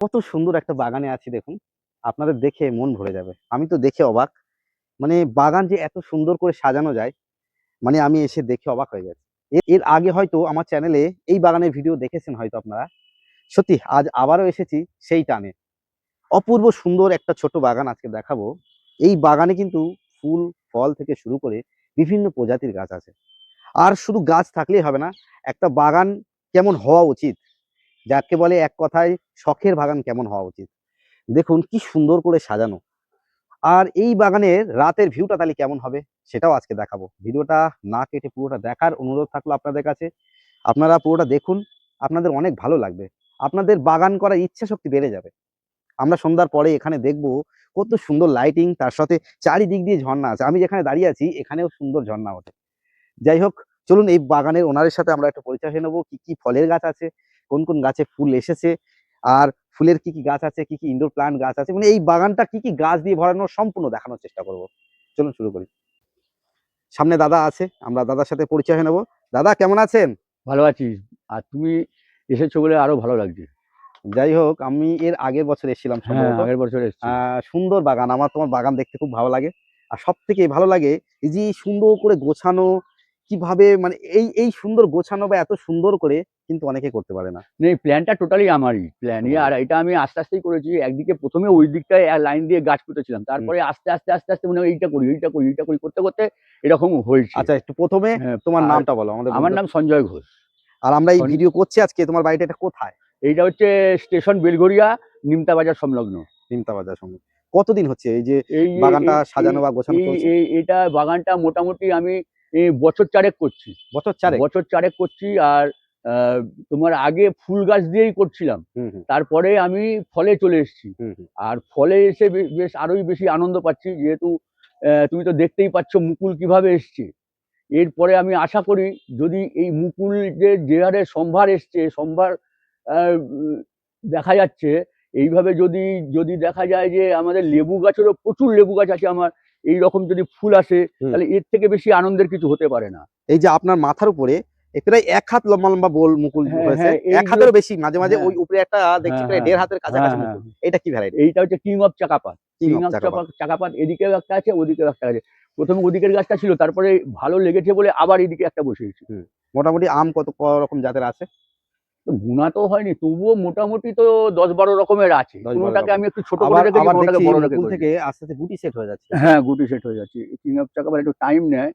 কত সুন্দর একটা বাগানে আছি দেখুন। আপনাদের দেখে মন ভরে যাবে। আমি তো দেখে অবাক। মানে বাগান যে এত সুন্দর করে সাজানো যায় মানে আমি এসে দেখে অবাক হয়ে যাচ্ছি এর- আগে হয়তো আমার চ্যানেলে এই বাগানের ভিডিও দেখেছেন হয়তো আপনারা। সত্যি, আজ আবারও এসেছি সেই টানে। অপূর্ব সুন্দর একটা ছোট বাগান আজকে দেখাবো। এই বাগানে কিন্তু ফুল, ফল থেকে শুরু করে বিভিন্ন প্রজাতির গাছ আছে। আর শুধু গাছ থাকলেই হবে না, একটা বাগান কেমন হওয়া উচিত যাকে বলে এক কথায় শখের বাগান কেমন হওয়া উচিত। দেখুন কি সুন্দর করে সাজানো। আর এই বাগানের রাতের ভিউটা তাহলে কেমন হবে সেটাও আজকে দেখাবো। ভিডিওটা না কেটে পুরোটা দেখার অনুরোধ থাকল আপনাদের কাছে। আপনারা পুরোটা দেখুন, আপনাদের অনেক ভালো লাগবে। আপনাদের বাগান করার ইচ্ছা শক্তি বেড়ে যাবে। আমরা সন্ধ্যার পরে এখানে দেখব কত সুন্দর লাইটিং তার সাথে চারিদিক দিয়ে ঝর্ণা আছে। আমি যেখানে দাঁড়িয়ে আছি, এখানেও সুন্দর ঝর্ণা ওঠে। যাই হোক, চলুন এই বাগানের ওনারের সাথে আমরা একটু পরিচয় নেব, কি কি ফলের গাছ আছে কোন কোন গাছে ফুল এসেছে আর ফুলের কি কি গাছ আছে কি কি ইনডোর প্লান্ট গাছ আছে মানে এই বাগানটা কি কি গাছ দিয়ে ভরানো সম্পূর্ণ দেখানোর চেষ্টা করব। চলুন শুরু করি। সামনে দাদা আছে আমরা দাদার সাথে পরিচয় হয়ে নেব। দাদা কেমন আছেন? ভালো আছি। আর তুমি এসেছ বলে আরও ভালো লাগছে। যাই হোক আমি এর আগের বছর এসেছিলাম হ্যাঁ আগের বছর সুন্দর বাগান। আমার তোমার বাগান দেখতে খুব ভালো লাগে। আর সব থেকে ভালো লাগে এই যে সুন্দর করে গোছানো কীভাবে মানে এই এই সুন্দর গোছানো বা এত সুন্দর করে কিন্তু অনেকে করতে পারে না। এই প্ল্যানটা টোটালি আমারই প্ল্যান। আর এটা আমি আস্তে আস্তেই করেছি একদিকে প্রথমে ওই দিকটায় লাইন দিয়ে গাছ পুঁতেছিলাম তারপরে আস্তে আস্তে আস্তে আস্তে মনে এইটা করি এইটা করি এইটা করি করতে করতে এরকম হয়েছে। আচ্ছা একটু প্রথমে হ্যাঁ, তোমার নামটা বলো আমাদের আমার নাম সঞ্জয় ঘোষ। আর আমরা এই ভিডিও করছি আজকে তোমার বাড়িটা এটা কোথায়? এইটা হচ্ছে স্টেশন বেলঘরিয়া নিমতা বাজার সংলগ্ন। নিমতা বাজার সঙ্গে কতদিন হচ্ছে এই যে বাগানটা সাজানো বা গোছানো এটা বাগানটা মোটামুটি আমি বছর চারেক করছি। বছর চারে বছর চারেক করছি আর তোমার আগে ফুল গাছ দিয়েই করছিলাম। তারপরে আমি ফলে চলে এসেছি। আর ফলে এসে বেশ আরোই বেশি আনন্দ পাচ্ছি। যেহেতু তুমি তো দেখতেই পাচ্ছ মুকুল কীভাবে এসছে। এরপরে আমি আশা করি যদি এই মুকুল যে যে হারে সম্ভার এসছে সম্ভার দেখা যাচ্ছে এইভাবে যদি যদি দেখা যায় যে আমাদের লেবু গাছেরও প্রচুর লেবু গাছ আছে আমার এই রকম যদি ফুল আসে তাহলে এর থেকে বেশি আনন্দের কিছু হতে পারে না। এই যে আপনার মাথার উপরে প্রায় এক হাত লম্বা লম্বা বোল মুকুল হ্যাঁ, হয়েছে। হ্যাঁ, এক হাতেরও বেশি মাঝে মাঝে হ্যাঁ। ওই উপরে একটা দেখছি প্রায়। দেড় হাতের কাছাকাছি মুকুল। এটা কি ভ্যারাইটি এইটা হচ্ছে কিং অফ চাকাপাত কিং অফ চাকাপাত এদিকেও একটা আছে ওদিকেও একটা আছে। প্রথমে ওদিকের গাছটা ছিল তারপরে ভালো লেগেছে বলে আবার এদিকে একটা বসিয়েছি। মোটামুটি আম কত ক রকম জাতের আছে? তো গুণা তো হয়নি তবুও মোটামুটি তো দশ বারো রকমের আছে। 10 12 কোনোটাকে আমি একটু ছোট করে রেখেছি কোনোটাকে বড় রেখে থেকে আস্তে আস্তে গুটি সেট হয়ে যাচ্ছে। হ্যাঁ গুটি সেট হয়ে যাচ্ছে। কিং অফ একটু টাইম নেয়।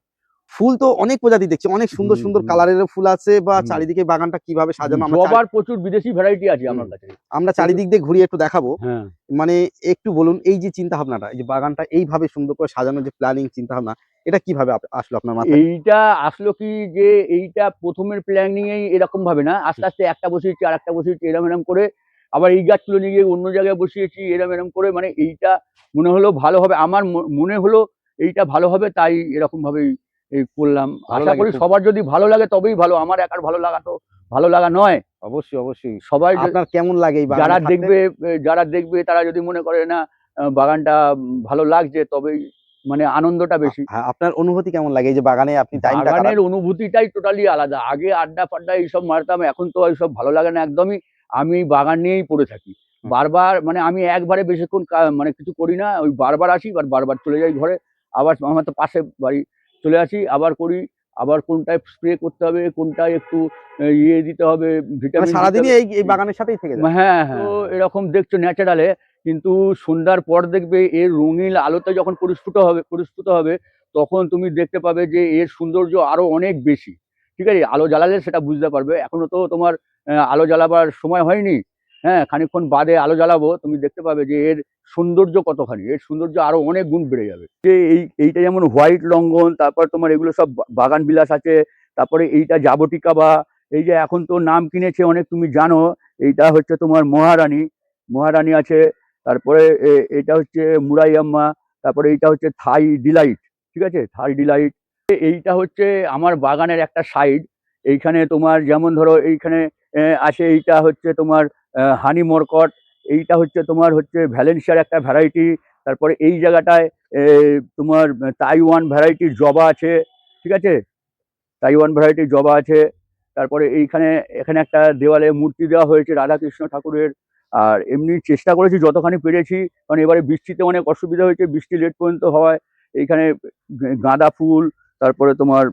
ফুল তো অনেক প্রজাতি দেখছি অনেক সুন্দর সুন্দর কালারের ফুল আছে বা চারিদিকে বাগানটা কীভাবে সাজানো আমরা চারি- প্রচুর বিদেশি ভ্যারাইটি আছে আমার কাছে। আমরা চারিদিক দিয়ে ঘুরিয়ে একটু দেখাবো। হ্যাঁ। মানে একটু বলুন এই যে চিন্তা ভাবনাটা এই যে বাগানটা এইভাবে সুন্দর করে সাজানোর যে প্ল্যানিং চিন্তা ভাবনা এটা কীভাবে আসলো আপনার মাথায়? এইটা আসলো কি যে এইটা প্রথমের প্ল্যানিং এই এরকম ভাবে না আস্তে আস্তে একটা বসিয়েছি আর একটা বসিয়েছি এরম এরম করে আবার এই গাছগুলো নিয়ে গিয়ে অন্য জায়গায় বসিয়েছি এরম এরম করে মানে এইটা মনে হলো ভালো হবে। আমার মনে হলো এইটা ভালো হবে তাই এরকম ভাবেই এই করলাম। আশা করি সবার যদি ভালো লাগে তবেই ভালো আমার একার ভালো লাগা তো ভালো লাগা নয়। অবশ্যই অবশ্যই। সবাই আপনার কেমন লাগে যারা দেখবে যারা দেখবে তারা যদি মনে করে না বাগানটা ভালো লাগছে তবেই মানে আনন্দটা বেশি। হ্যাঁ আপনার অনুভূতি কেমন লাগে? এই যে বাগানে আপনি বাগানের অনুভূতিটাই টোটালি আলাদা। আগে আড্ডা ফাড্ডা এইসব মারতাম এখন তো এইসব ভালো লাগে না একদমই। আমি বাগান নিয়েই পড়ে থাকি। বারবার মানে আমি একবারে বেশিক্ষণ মানে কিছু করি না ওই বারবার আসি আর বারবার চলে যাই ঘরে। আবার আমার তো পাশে বাড়ি চলে আসি আবার করি আবার কোনটায় স্প্রে করতে হবে কোনটায় একটু ইয়ে দিতে হবে মানে ভিটামিন সারাদিনই এই বাগানের সাথেই থেকে হ্যাঁ হ্যাঁ। তো এরকম দেখছ ন্যাচারালে কিন্তু সন্ধ্যার পর দেখবে এর রঙিন আলোতে যখন পরিস্ফুট হবে পরিস্ফুট হবে, তখন তুমি দেখতে পাবে যে এর সৌন্দর্য আরও অনেক বেশি। ঠিক আছে? আলো জ্বালালে সেটা বুঝতে পারবে। এখনও তো তোমার আলো জ্বালাবার সময় হয়নি। হ্যাঁ খানিক্ষণ বাদে আলো জ্বালাবো, তুমি দেখতে পাবে যে এর সৌন্দর্য কতখানি। এর সৌন্দর্য আরও অনেক গুণ বেড়ে যাবে। যে এই, এইটা যেমন হোয়াইট লঙ্ঘন, তারপর তোমার এগুলো সব বাগান বিলাস আছে, তারপরে এইটা জাবটিকা বা, এই যে এখন তো নাম কিনেছে অনেক, তুমি জানো, এইটা হচ্ছে তোমার মহারানী। মহারানী আছে তারপরে এটা হচ্ছে মুরাইয়াম্মা তারপরে এইটা হচ্ছে থাই ডিলাইট, ঠিক আছে? Thai delight. এইটা হচ্ছে আমার বাগানের একটা সাইড। এইখানে তোমার যেমন ধরো এইখানে আছে এইটা হচ্ছে তোমার হানি মরকট। এইটা হচ্ছে তোমার হচ্ছে ভ্যালেন্সিয়ার একটা ভ্যারাইটি। তারপরে এই জায়গাটায় তোমার তাইওয়ান ভ্যারাইটির জবা আছে, ঠিক আছে? তাইওয়ান ভ্যারাইটির জবা আছে। তারপরে এইখানে, এখানে একটা দেওয়ালে মূর্তি দেওয়া হয়েছে রাধাকৃষ্ণ ঠাকুরের। আর এমনি চেষ্টা করেছি যতখানি পেরেছি, কারণ এবারে বৃষ্টিতে অনেক অসুবিধা হয়েছে, বৃষ্টি লেট পর্যন্ত হওয়ায় এইখানে গাঁদা ফুল, তারপরে তোমার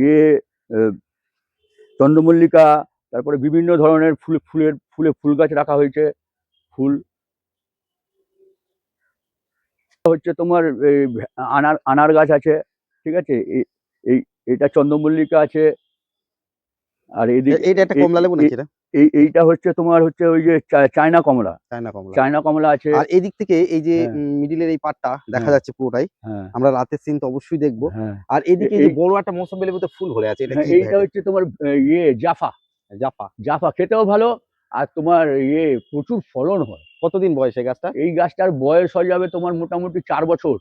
ইয়ে চন্দ্রমল্লিকা, তারপরে বিভিন্ন ধরনের ফুল, ফুলের, ফুলে ফুল গাছ রাখা হয়েছে, ফুল। হচ্ছে তোমার আনার আনার গাছ আছে, ঠিক আছে? এই, এটা চন্দ্রমল্লিকা আছে আর এইটা একটা কমলা লেবু নাকি এটা? এই এইটা হচ্ছে তোমার হচ্ছে ওই যে চায়না কমলা। চায়না কমলা। চায়না কমলা আছে। আর এদিক থেকে এই যে হ্যাঁ। মিডিলের এই পাটটা দেখা হ্যাঁ। যাচ্ছে পুরোটাই। হ্যাঁ। আমরা রাতের সিন তো অবশ্যই দেখব। হ্যাঁ। আর এদিকে যে বড় একটা মৌসুমি লেবুতে ফুল ভরে আছে এটা হ্যাঁ, এইটা হচ্ছে তোমার ইয়ে জাফা। জাফা। জাফা খেতেও ভালো আর তোমার ইয়ে প্রচুর ফলন হয়। কতদিন বয়স এই গাছটা এই গাছটার বয়স হয়ে যাবে তোমার মোটামুটি চার বছর।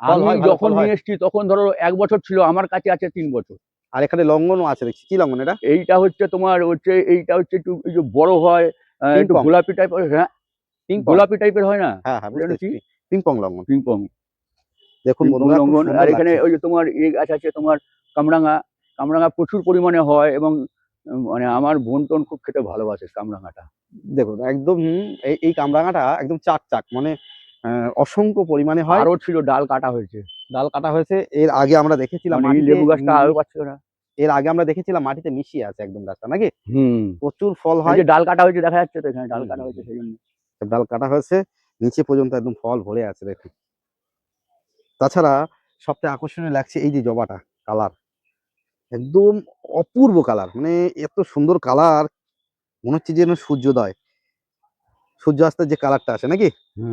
আমি যখন নিয়ে এসেছি তখন ধরো এক বছর ছিল আমার কাছে আছে তিন বছর। আর এখানে লঙ্ঘনও আছে দেখছি। কি লঙ্ঘন এটা? এইটা হচ্ছে তোমার হচ্ছে এইটা হচ্ছে একটু বড় হয় একটু গোলাপি টাইপের হ্যাঁ গোলাপি টাইপের হয় না? হ্যাঁ হ্যাঁ পিংপং দেখুন পিংপং খুব লঙ্ঘন। আর এখানে ওই যে তোমার এই গাছ আছে তোমার কামরাঙা কামরাঙা প্রচুর পরিমাণে হয় এবং মানে আমার বোন টোন খুব খেতে ভালোবাসে কামরাঙাটা। দেখুন একদম এই এই কামরাঙাটা একদম চাক চাক মানে অসংখ্য পরিমাণে হয়। আরও ছিল ডাল কাটা হয়েছে। ডাল কাটা হয়েছে এর আগে আমরা দেখেছিলাম মানে লেবু গাছটা আরও পাচ্ছিল না। এর আগে আমরা দেখেছিলাম মাটিতে মিশিয়ে আছে একদম গাছটা নাকি? হুম। প্রচুর ফল হয়। যে ডাল কাটা হয়েছে দেখা যাচ্ছে তো এখানে ডাল কাটা হয়েছে সেই জন্য ডাল কাটা হয়েছে নিচে পর্যন্ত একদম ফল ভরে আছে দেখুন। তাছাড়া সবচেয়ে আকর্ষণীয় লাগছে এই যে জবাটা কালার। একদম অপূর্ব কালার মানে এত সুন্দর কালার মনে হচ্ছে যেন সূর্যোদয়। সূর্যাস্তের যে কালারটা আছে নাকি?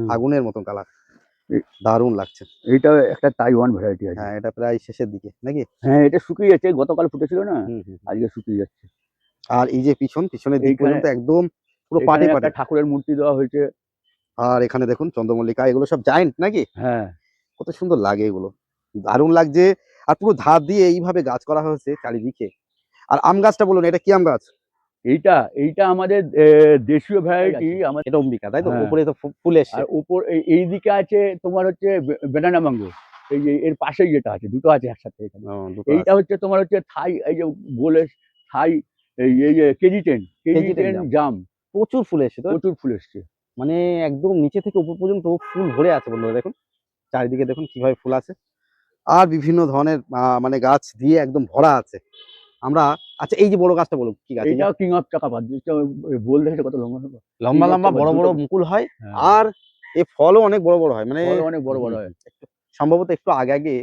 আগুনের মতন কালার। দারুণ লাগছে। এইটা একটা তাইওয়ান ভ্যারাইটি আছে। হ্যাঁ এটা প্রায় শেষের দিকে নাকি? হ্যাঁ এটা শুকিয়ে যাচ্ছে গতকাল ফুটেছিল না। আজকে শুকিয়ে যাচ্ছে। আর এই যে পিছন পিছনের দিক পর্যন্ত একদম পুরো পাটে পাটে। ঠাকুরের মূর্তি দেওয়া হয়েছে। আর এখানে দেখুন চন্দ্রমল্লিকা এগুলো সব জায়েন্ট নাকি? হ্যাঁ। কত সুন্দর লাগে এগুলো। দারুণ লাগছে। আর পুরো ধার দিয়ে এইভাবে গাছ করা হয়েছে চারিদিকে। আর আম গাছটা বলুন এটা কি আম গাছ? এইটা এইটা আমাদের দেশীয় ভ্যারাইটি আমাদের এটা অম্বিকা তাই তো? হ্যাঁ। উপরে তো ফুল এসছে। আর উপর এই- দিকে আছে তোমার হচ্ছে বেনানা ম্যাঙ্গো এই যে এর পাশেই যেটা আছে দুটো আছে একসাথে এখানে। এইটা হচ্ছে তোমার হচ্ছে থাই এই যে গোলে থাই এই যে কেজি টেন কেজি টেন জাম। প্রচুর ফুল এসছে তো? প্রচুর ফুল এসছে। মানে একদম নিচে থেকে উপর পর্যন্ত ফুল ভরে আছে বন্ধুরা দেখুন। চারিদিকে দেখুন কীভাবে ফুল আছে আর বিভিন্ন ধরনের মানে গাছ দিয়ে একদম ভরা আছে। আমরা আচ্ছা এই যে বড় গাছটা বলুন কি গাছ? এটা কিং অফ চাকাপাত বল দেখেছে কত লম্বা লম্বা। লম্বা লম্বা বড় বড় মুকুল হয় হ্যাঁ, আর এই ফলও অনেক বড় বড় হয় মানে অনেক বড় বড় হয়। সম্ভবত একটু আগে আগে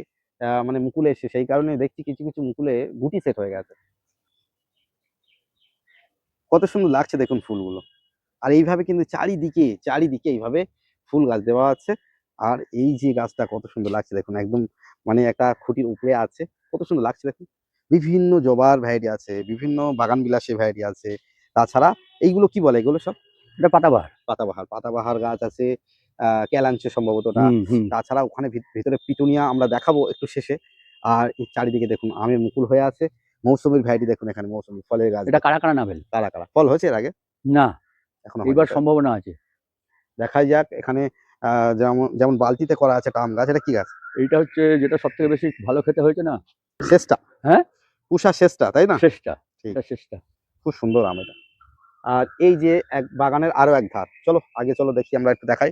মানে মুকুলে এসে সেই কারণে দেখছি কিছু কিছু মুকুলে গুটি সেট হয়ে গেছে। কত সুন্দর লাগছে দেখুন ফুলগুলো। আর এইভাবে কিন্তু চারিদিকে চারিদিকে এইভাবে ফুল গাছ দেওয়া আছে আর এই যে গাছটা কত সুন্দর লাগছে দেখুন একদম মানে একটা খুঁটির উপরে আছে কত সুন্দর লাগছে দেখুন। বিভিন্ন জবার ভ্যারাইটি আছে বিভিন্ন বাগান বিলাসী ভ্যারাইটি আছে। তাছাড়া এইগুলো কি বলে? এগুলো সব? এটা পাতাবাহার। পাতাবাহার পাতাবাহার গাছ আছে আহ ক্যালাঞ্চে সম্ভবত। তাছাড়া ওখানে ভিতরে পিটুনিয়া আমরা দেখাবো একটু শেষে। আর চারিদিকে দেখুন আমের মুকুল হয়ে আছে। মৌসুমীর ভ্যারাইটি দেখুন এখানে মৌসুমী ফলের গাছ। এটা কারা কারা নাভেল কারা কারা? ফল হয়েছে এর আগে? না এখন এবার সম্ভাবনা আছে। দেখাই যাক এখানে আহ, যেমন যেমন বালতিতে করা আছে একটা আম গাছ এটা কি গাছ? এইটা হচ্ছে যেটা সব থেকে বেশি ভালো খেতে হয়েছে না? শেষটা? হ্যাঁ? পুষা শেষটা তাই না? শেষটা। শেষটা। খুব সুন্দর আম এটা। আর এই যে এক বাগানের আরও এক ধার চলো আগে চলো দেখি আমরা একটু দেখাই।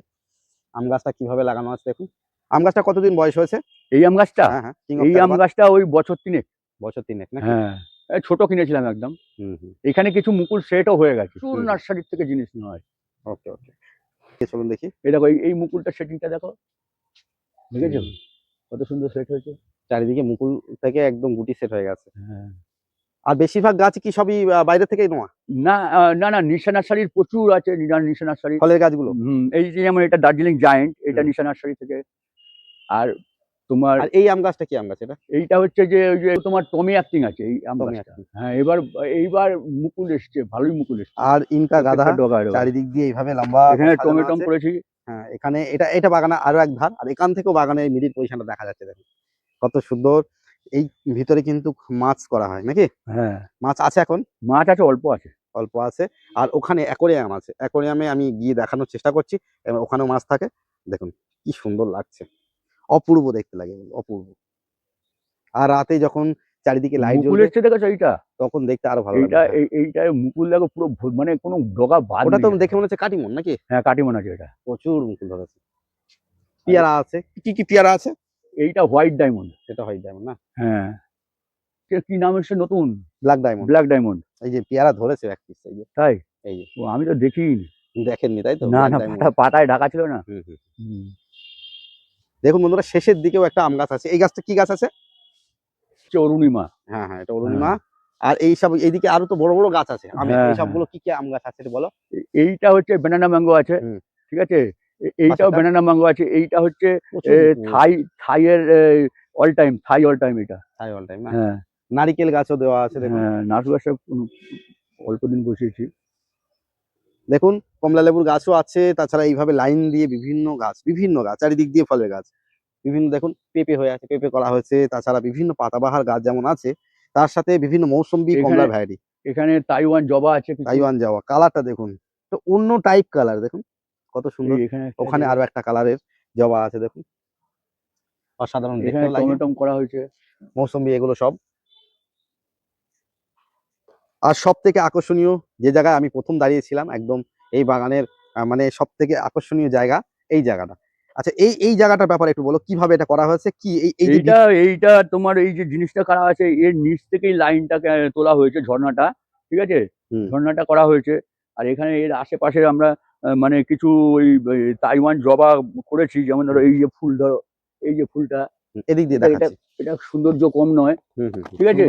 আম গাছটা কীভাবে লাগানো আছে দেখুন। আম গাছটা কতদিন বয়স হয়েছে? এই আম গাছটা? হ্যাঁ হ্যাঁ এই আম গাছটা ওই বছর তিনেক। বছর তিনেক না হ্যাঁ ছোট কিনেছিলাম একদম। এখানে কিছু মুকুল সেটও হয়ে গেছে। প্রচুর নার্সারির থেকে জিনিস নেওয়া হয়। ওকে ওকে। চলুন দেখি। এই দেখো এই- মুকুলটা সেটিংটা দেখো। দেখেছ। কত সুন্দর সেট হয়েছে। চারিদিকে মুকুল থেকে একদম গুটি সেট হয়ে গেছে। হ্যাঁ। আর বেশিরভাগ গাছ কি সবই বাইরে থেকেই নেওয়া না না না নিশা নার্সারির প্রচুর আছে নিশা- নার্সারি ফলের গাছগুলো? হুম, এই যে যেমন এটা দার্জিলিং জায়েন্ট এটা নিশা নার্সারি থেকে। আর তোমার এই আম গাছটা কি আম গাছ এটা? এইটা হচ্ছে যে ওই যে তোমার টমি অ্যাক্টিং আছে এই আম গাছটা। হ্যাঁ এবার এইবার মুকুল এসছে ভালোই মুকুল এসছে। আর ইনকা গাধা। চারিদিক দিয়ে এইভাবে লম্বা এখানে টমেটম। করেছি। হ্যাঁ এখানে এটা এটা বাগানে আরও এক ধার আর এখান থেকেও বাগানে মিডিল পজিশনটা দেখা যাচ্ছে দেখুন। কত সুন্দর। এই ভিতরে কিন্তু মাছ করা হয় নাকি? হ্যাঁ। মাছ আছে এখন? মাছ আছে অল্প আছে। অল্প আছে। আর ওখানে অ্যাকোরিয়াম আছে। অ্যাকোরিয়ামে আমি গিয়ে দেখানোর চেষ্টা করছি। এবং ওখানেও মাছ থাকে। দেখুন কি সুন্দর লাগছে। অপূর্ব দেখতে লাগে অপূর্ব। আর রাতে যখন চারিদিকে লাইট এসছে দেখেছ এইটা তখন দেখতে আরও ভালো এইটা এইটা মুকুল দেখো পুরো মানে কোনো ডগা বাদ ওটা তো দেখে মনে হচ্ছে কাটিমন নাকি? হ্যাঁ কাটিমন আছে এটা। প্রচুর মুকুল ধরেছে। পেয়ারা আছে। কি কি পেয়ারা আছে? এইটা হোয়াইট ডায়মন্ড সেটা হোয়াইট ডায়মন্ড না? হ্যাঁ। কি নাম এসছে নতুন? ব্ল্যাক ডায়মন্ড ব্ল্যাক ডায়মন্ড এই যে পেয়ারা ধরেছে এক পিস এই যে। তাই? এই যে। ও আমি তো দেখিনি। দেখেননি তাই তো? না না পাতায় ঢাকা ছিল না। দেখুন বন্ধুরা শেষের দিকেও একটা আম গাছ আছে। এই গাছটা কি গাছ আছে? অরুণিমা। হ্যাঁ হ্যাঁ এটা অরুণিমা। আর এই সব এইদিকে আরও তো বড় বড় গাছ আছে। আমি হ্যাঁ, এই সবগুলো কি কি আম গাছ আছে বলো। এইটা হচ্ছে ব্যানানা ম্যাঙ্গো আছে। ঠিক আছে? এইটাও? ব্যানানা ম্যাঙ্গো আছে এইটা হচ্ছে Thai থাইয়ের all time Thai all time এটা। থাই অল টাইম হ্যাঁ। নারিকেল গাছও দেওয়া আছে দেখুন। হ্যাঁ নাটু গাছটা অল্প দিন বসিয়েছি। দেখুন কমলা লেবুর গাছও আছে তাছাড়া এইভাবে লাইন দিয়ে বিভিন্ন গাছ বিভিন্ন গাছ চারিদিক দিয়ে ফলের গাছ। বিভিন্ন দেখুন পেঁপে হয়ে আছে পেঁপে করা হয়েছে তাছাড়া বিভিন্ন পাতাবাহার গাছ যেমন আছে তার সাথে বিভিন্ন মৌসুম্বি কমলার ভ্যারাইটি এখানে তাইওয়ান জবা আছে। তাইওয়ান যাওয়া কালারটা দেখুন। তো অন্য টাইপ কালার দেখুন। কত সুন্দর। ওখানে আরও একটা কালারের জবা আছে দেখুন। অসাধারণ করা হয়েছে। মৌসুম্বি এগুলো সব। আর সব থেকে আকর্ষণীয় যে জায়গায় আমি প্রথম দাঁড়িয়েছিলাম একদম এই বাগানের মানে সব থেকে আকর্ষণীয় জায়গা এই জায়গাটা। আচ্ছা এই এই জায়গাটার ব্যাপারে একটু বলো কীভাবে এটা করা হয়েছে? কি এই এই এইটা এইটা তোমার এই যে জিনিসটা করা আছে এর নিচ থেকেই লাইনটাকে তোলা হয়েছে ঝর্ণাটা ঠিক আছে। ঝর্ণাটা করা হয়েছে। আর এখানে এর আশেপাশে আমরা মানে কিছু ওই তাইওয়ান জবা করেছি যেমন ধরো এই যে ফুল ধরো এই যে ফুলটা। এদিক দিয়ে এটা- এটা সৌন্দর্য কম নয় ঠিক আছে?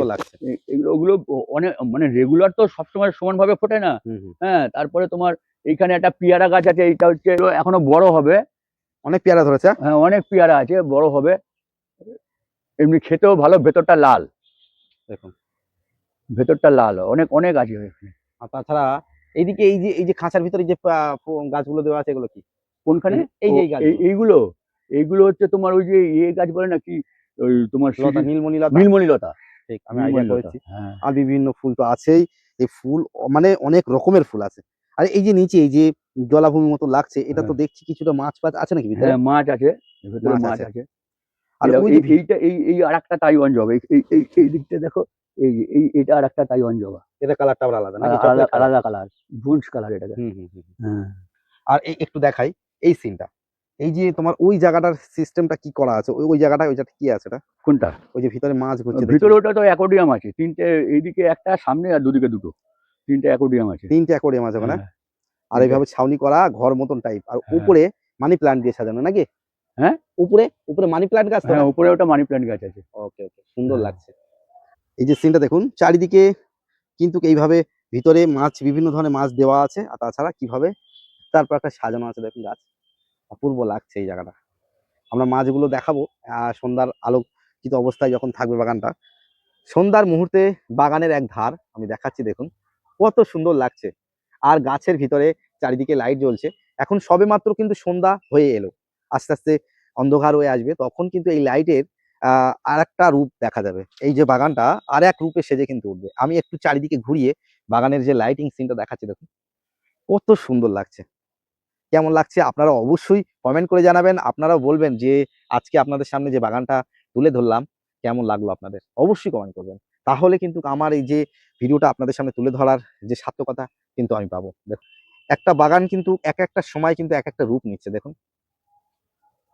এগুলো ওগুলো অনেক মানে রেগুলার তো সবসময় সমানভাবে ফোটে না। হ্যাঁ তারপরে তোমার এইখানে একটা পেয়ারা গাছ আছে এইটা হচ্ছে এখনও বড় হবে। অনেক পেয়ারা ধরেছে? হ্যাঁ? হ্যাঁ অনেক পেয়ারা আছে বড় হবে। এমনি খেতেও ভালো ভেতরটা লাল। দেখুন। ভেতরটা লাল অনেক অনেক আছে। আর তাছাড়া এইদিকে এই যে এই যে খাঁচার ভিতরে যে গাছগুলো দেওয়া আছে এগুলো কি? কোনখানে? এই যে। এই- এইগুলো এইগুলো হচ্ছে তোমার ওই যে ইয়ে গাছ বলে না কি ওই তোমার লতা সিঁড়ি- নীলমণি লতা? নীলমণি লতা। ঠিক আমি আইডিয়া করেছি। হ্যাঁ। আর বিভিন্ন ফুল তো আছেই। এই ফুল মানে অনেক রকমের ফুল আছে। আর এই যে নিচে এই যে জলাভূমির মতো লাগছে এটা তো দেখছি কিছুটা মাছ ফাছ আছে নাকি ভিতরে? হ্যাঁ মাছ আছে। ভেতরে মাছ আছে। আর এইটা এই এই আর একটা তাইওয়ান জবা। এই এই- এই দিকটা দেখো এই এই এটা আর একটা তাইওয়ান জবা। এটা কালারটা আবার আলাদা নাকি? আলাদা আলাদা কালার ব্রুঞ্জ কালার এটাকে। হ্যাঁ। আর একটু দেখাই এই সিনটা এই যে তোমার ওই জায়গাটার সিস্টেমটা কি করা আছে? ওই জায়গাটা ওই জায়গাটা কি আছে এটা? কোনটা? ওই যে ভিতরে মাছ ঘুরছে ভিতরে। ওটা তো অ্যাকোডিয়াম আছে। তিনটে এইদিকে একটা সামনে আর দুদিকে দুটো। তিনটে অ্যাকোডিয়াম আছে। তিনটে অ্যাকোডিয়াম আছে ওখানে হ্যাঁ। আর এইভাবে ছাউনি করা ঘর মতন টাইপ আর হ্যাঁ। উপরে মানি প্ল্যান্ট দিয়ে সাজানো নাকি? হ্যাঁ? উপরে উপরে মানি প্ল্যান্ট গাছ হ্যাঁ উপরে ওটা মানি প্ল্যান্ট গাছ আছে। ওকে ওকে সুন্দর। লাগছে। এই যে সিনটা দেখুন চারিদিকে কিন্তু এইভাবে ভিতরে মাছ, বিভিন্ন ধরনের মাছ দেওয়া আছে। আর তাছাড়া কীভাবে তারপর একটা সাজানো আছে দেখুন গাছ। অপূর্ব লাগছে এই জায়গাটা। আমরা মাছগুলো দেখাবো। সন্ধ্যার আলোকিত অবস্থায় যখন থাকবে বাগানটা। সন্ধ্যার মুহূর্তে বাগানের এক ধার, আমি দেখাচ্ছি দেখুন। কত সুন্দর লাগছে। আর গাছের ভিতরে চারিদিকে লাইট জ্বলছে। এখন সবে মাত্র কিন্তু সন্ধ্যা হয়ে এলো। আস্তে আস্তে অন্ধকার হয়ে আসবে। তখন কিন্তু এই লাইটের আর একটা রূপ দেখা যাবে। এই যে বাগানটা আর এক রূপে সেজে কিন্তু উঠবে। আমি একটু চারিদিকে ঘুরিয়ে বাগানের যে লাইটিং সিনটা দেখাচ্ছি, দেখুন। কত সুন্দর লাগছে। কেমন লাগছে আপনারা অবশ্যই কমেন্ট করে জানাবেন। আপনারাও বলবেন যে, আজকে আপনাদের সামনে যে বাগানটা তুলে ধরলাম, কেমন লাগল আপনাদের? অবশ্যই কমেন্ট করবেন। তাহলে কিন্তু আমার এই যে ভিডিওটা আপনাদের সামনে তুলে ধরার যে সার্থকতা কিন্তু আমি পাবো। দেখুন, একটা বাগান কিন্তু এক একটা সময় কিন্তু এক একটা রূপ নিচ্ছে, দেখুন।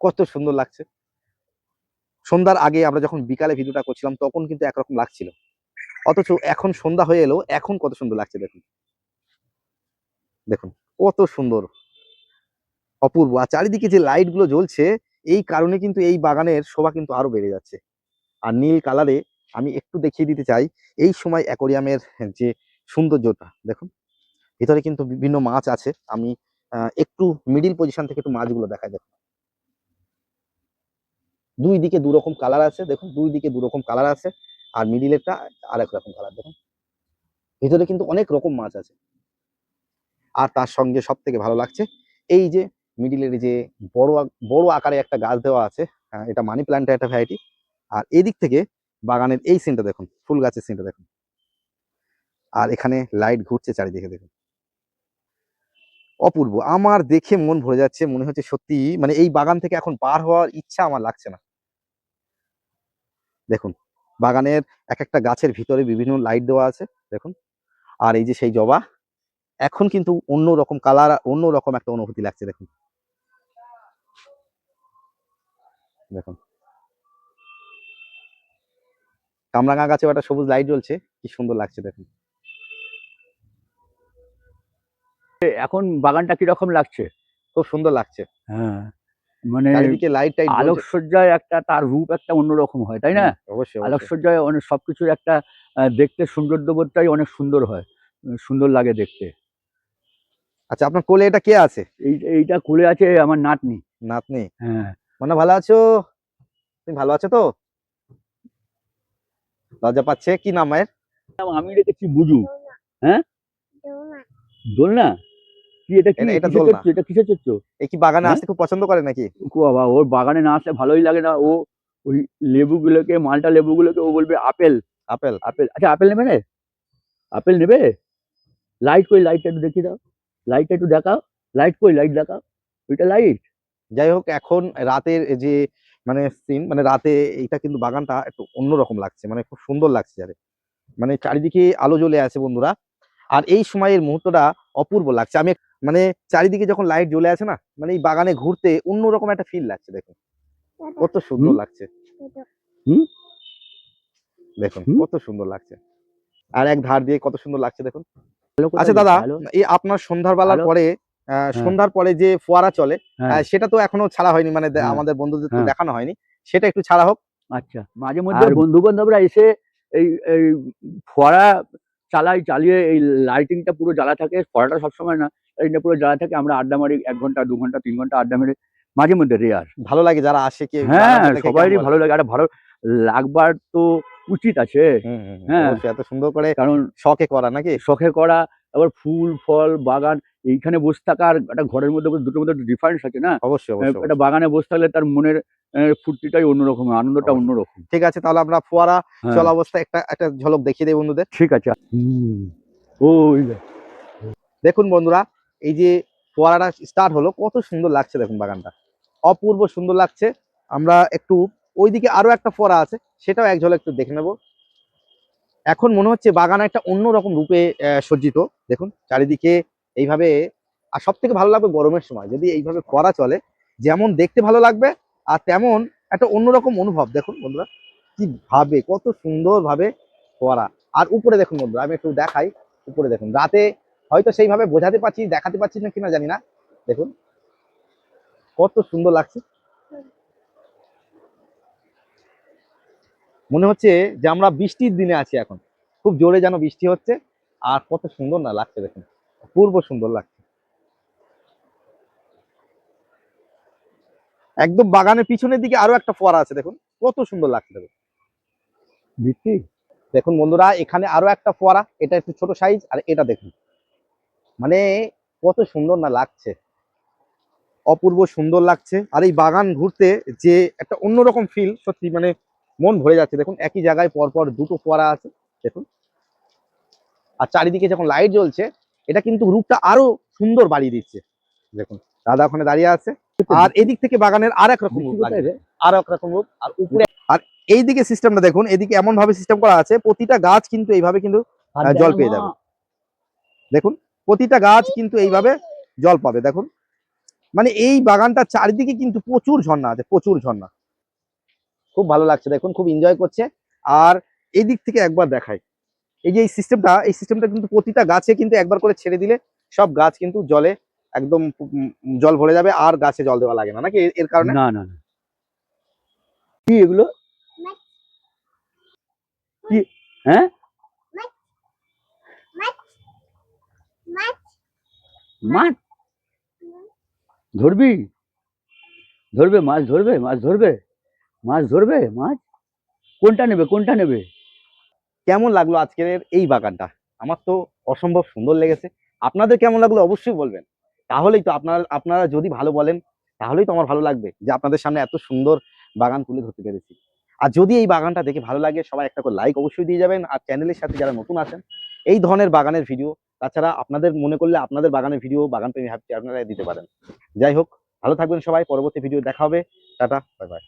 কত সুন্দর লাগছে। সন্ধ্যার আগে আমরা যখন বিকালে ভিডিওটা করছিলাম, তখন কিন্তু একরকম লাগছিল। অথচ এখন সন্ধ্যা হয়ে এলো, এখন কত সুন্দর লাগছে দেখুন। দেখুন, কত সুন্দর, অপূর্ব। আর চারিদিকে যে লাইটগুলো জ্বলছে, এই কারণে কিন্তু এই বাগানের শোভা কিন্তু আরও বেড়ে যাচ্ছে। আর নীল কালারে আমি একটু দেখিয়ে দিতে চাই, এই সময় অ্যাকোরিয়ামের যে সৌন্দর্যটা, দেখুন। ভিতরে কিন্তু বিভিন্ন মাছ আছে, আমি একটু মিডিল পজিশন থেকে একটু মাছগুলো দেখাই, দেখুন। দুই দিকে দু রকম কালার আছে দেখুন দুই দিকে দু রকম কালার আছে আর মিডিলেরটা আরেক রকম কালার দেখুন। ভিতরে কিন্তু অনেক রকম মাছ আছে। আর তার সঙ্গে সব থেকে ভালো লাগছে এই যে মিডিলের যে বড় বড় আকারে একটা গাছ দেওয়া আছে আহ, এটা মানি প্ল্যান্টের একটা ভ্যারাইটি আর এদিক থেকে বাগানের এই সিনটা দেখুন ফুল গাছের সিনটা দেখুন। আর এখানে লাইট ঘুরছে চারিদিকে দেখুন। অপূর্ব আমার দেখে মন ভরে যাচ্ছে মনে হচ্ছে সত্যি মানে এই বাগান থেকে এখন পার হওয়ার ইচ্ছা আমার লাগছে না। দেখুন বাগানের এক একটা গাছের ভিতরে বিভিন্ন লাইট দেওয়া আছে দেখুন। আর এই যে সেই জবা এখন কিন্তু অন্য রকম কালার অন্য রকম একটা অনুভূতি লাগছে দেখুন। দেখুন। কামরাঙা গাছে একটা সবুজ লাইট জ্বলছে কি সুন্দর লাগছে দেখুন। এখন বাগানটা কীরকম লাগছে? খুব সুন্দর লাগছে। হ্যাঁ। মানে লাইট টাইট আলোকসজ্জায় একটা তার রূপ একটা অন্যরকম হয় তাই না? অবশ্যই। আলোকসজ্জায় অনেক সবকিছুর একটা দেখতে সৌন্দর্যবোধটাই অনেক সুন্দর হয় সুন্দর লাগে দেখতে। আচ্ছা আপনার কোলে এটা কে আছে? এই এইটা খুলে আছে আমার নাতনি। নাতনি। হ্যাঁ। মানে ভালো আছো? তুমি ভালো আছো তো? লজ্জা পাচ্ছে কি নাম মায়ের? আমি রেখেছি বুজু। হ্যাঁ? দোলনা? কি এটা কি? এটা- কিসের দোলনা। এটা কিসের চড়ছো এই কি বাগানে? আসতে খুব পছন্দ করে নাকি? ও বাবা ওর বাগানে না আসলে ভালোই লাগে না। ও ওই লেবুগুলোকে মালটা লেবুগুলোকে ও বলবে আপেল। আপেল। আপেল। আচ্ছা আপেল নেবে আপেল নেবে? লাইট কই? লাইটটা একটু দেখিয়ে দাও। লাইটটা একটু দেখাও। লাইট কই? লাইট দেখাও। ওইটা লাইট যাই হোক এখন রাতের যে মানে সিন মানে রাতে এইটা কিন্তু বাগানটা একটু অন্যরকম লাগছে। মানে খুব সুন্দর লাগছে আরে মানে চারিদিকে আলো জ্বলে আছে বন্ধুরা। আর এই সময়ের মুহূর্তটা অপূর্ব লাগছে। আমি মানে চারিদিকে যখন লাইট জ্বলে আছে না মানে এই বাগানে ঘুরতে অন্যরকম একটা ফিল লাগছে দেখুন। কত সুন্দর লাগছে। দেখুন কত সুন্দর লাগছে। আর এক ধার দিয়ে কত সুন্দর লাগছে দেখুন। আচ্ছা দাদা এই আপনার সন্ধ্যার বেলার পরে সন্ধ্যার পরে যে ফোয়ারা চলে হ্যাঁ। সেটা তো এখনও ছাড়া হয়নি মানে হ্যাঁ। আমাদের বন্ধুদের তো হ্যাঁ। দেখানো হয়নি। সেটা একটু ছাড়া হোক। আচ্ছা মাঝে মধ্যে বন্ধু বান্ধবরা এসে এই এই ফোয়ারা চালাই চালিয়ে এই লাইটিংটা পুরো জ্বালা থাকে ফোয়ারাটা সবসময় না। পুরো যারা থাকে আমরা আড্ডা মারি এক ঘণ্টা দু ঘণ্টা তিন ঘণ্টা আড্ডা মেরে মাঝে মধ্যে রেয়ার ভালো লাগে যারা আসে কি হ্যাঁ সবারই ভালো লাগে। আর ভালো লাগবার তো উচিত আছে। হ্যাঁ। এত সুন্দর করে কারণ শখে করা নাকি? শখে করা আবার ফুল ফল বাগান এইখানে বসে থাকার একটা ঘরের মধ্যে দুটোর মধ্যে ডিফারেন্স আছে না? অবশ্যই একটা বাগানে বসে থাকলে তার মনের ফুর্তিটাই অন্যরকম আনন্দটা। অন্যরকম। ঠিক আছে তাহলে আমরা ফোয়ারা চল অবস্থা একটা একটা ঝলক দেখিয়ে দেই বন্ধুদের। ঠিক আছে। ওই দেখুন বন্ধুরা এই যে ফোয়ারাটা স্টার্ট হলো, কত সুন্দর লাগছে দেখুন বাগানটা। অপূর্ব সুন্দর লাগছে। আমরা একটু ওইদিকে আরও একটা ফোয়ারা আছে, সেটাও এক ঝলক একটু দেখে নেব। এখন মনে হচ্ছে বাগান একটা অন্য রকম রূপে সজ্জিত। দেখুন, চারিদিকে এইভাবে, আর সব থেকে ভালো লাগবে গরমের সময়, যদি এইভাবে ফোয়ারা চলে, যেমন দেখতে ভালো লাগবে, আর তেমন একটা অন্যরকম অনুভব। দেখুন বন্ধুরা ভাবে, কত সুন্দর ভাবে ফোয়ারা। আর উপরে দেখুন বন্ধুরা, আমি একটু দেখাই, উপরে দেখুন। রাতে হয়তো সেইভাবে বোঝাতে পারছি দেখাতে পারছি না কিনা জানি না। দেখুন কত সুন্দর লাগছে। মনে হচ্ছে যে আমরা বৃষ্টির দিনে আছি এখন। খুব জোরে যেন বৃষ্টি হচ্ছে আর কত সুন্দর না লাগছে দেখুন। পূর্ব সুন্দর লাগছে। একদম বাগানের পিছনের দিকে আরও একটা ফোয়ারা আছে দেখুন। কত সুন্দর লাগছে দেখুন। দিচ্ছি দেখুন বন্ধুরা এখানে আরও একটা ফোয়ারা এটা একটু ছোট সাইজ আর এটা দেখুন। মানে কত সুন্দর না লাগছে। অপূর্ব সুন্দর লাগছে। আর এই বাগান ঘুরতে যে একটা অন্যরকম ফিল সত্যি মানে মন ভরে যাচ্ছে। দেখুন একই জায়গায় পরপর দুটো ফোয়ারা আছে দেখুন। আর চারিদিকে যখন লাইট জ্বলছে এটা কিন্তু রূপটা আরও সুন্দর বাড়িয়ে দিচ্ছে। দেখুন দাদা ওখানে দাঁড়িয়ে আছে। আর এদিক থেকে বাগানের আর এক রকম রূপ রে? আর এক রকম রূপ আর উপরে আর এই দিকে সিস্টেমটা দেখুন এদিকে এমন ভাবে সিস্টেম করা আছে প্রতিটা গাছ কিন্তু এইভাবে কিন্তু জল পেয়ে যাবে। দেখুন প্রতিটা গাছ কিন্তু এইভাবে জল পাবে দেখুন। মানে এই বাগানটা চারিদিকে কিন্তু প্রচুর ঝর্ণা আছে প্রচুর ঝর্ণা। খুব ভালো লাগছে দেখুন খুব এনজয় করছে। আর এই দিক থেকে একবার দেখাই। এই যে এই সিস্টেমটা এই সিস্টেমটা কিন্তু প্রতিটা গাছে কিন্তু একবার করে ছেড়ে দিলে সব গাছ কিন্তু জলে একদম জল ভরে যাবে আর গাছে জল দেওয়া লাগে না নাকি এর- এর কারণে? না না না। কি এগুলো? কি? হ্যাঁ? মাছ। ধরবি? ধরবে, মাছ ধরবে মাছ ধরবে? মাছ ধরবে, মাছ? কোনটা নেবে কোনটা নেবে? কেমন লাগল আজকের এই বাগানটা? আমার তো অসম্ভব সুন্দর লেগেছে। আপনাদের কেমন লাগল অবশ্যই বলবেন। তাহলেই তো আপনারা আপনারা যদি ভালো বলেন, তাহলেই তো আমার ভালো লাগবে যে আপনাদের সামনে এত সুন্দর বাগান তুলে ধরতে পেরেছি। আর যদি এই বাগানটা দেখে ভালো লাগে, সবাই একটা করে লাইক অবশ্যই দিয়ে যাবেন। আর চ্যানেলের সাথে যারা নতুন আছেন, এই ধরনের বাগানের ভিডিও তাছাড়া আপনাদের মনে করলে আপনাদের বাগানের ভিডিও বাগান প্রেমী হ্যাপি আপনারা দিতে পারেন। যাই হোক, ভালো থাকবেন সবাই, পরবর্তী ভিডিও দেখা হবে। Tata bye bye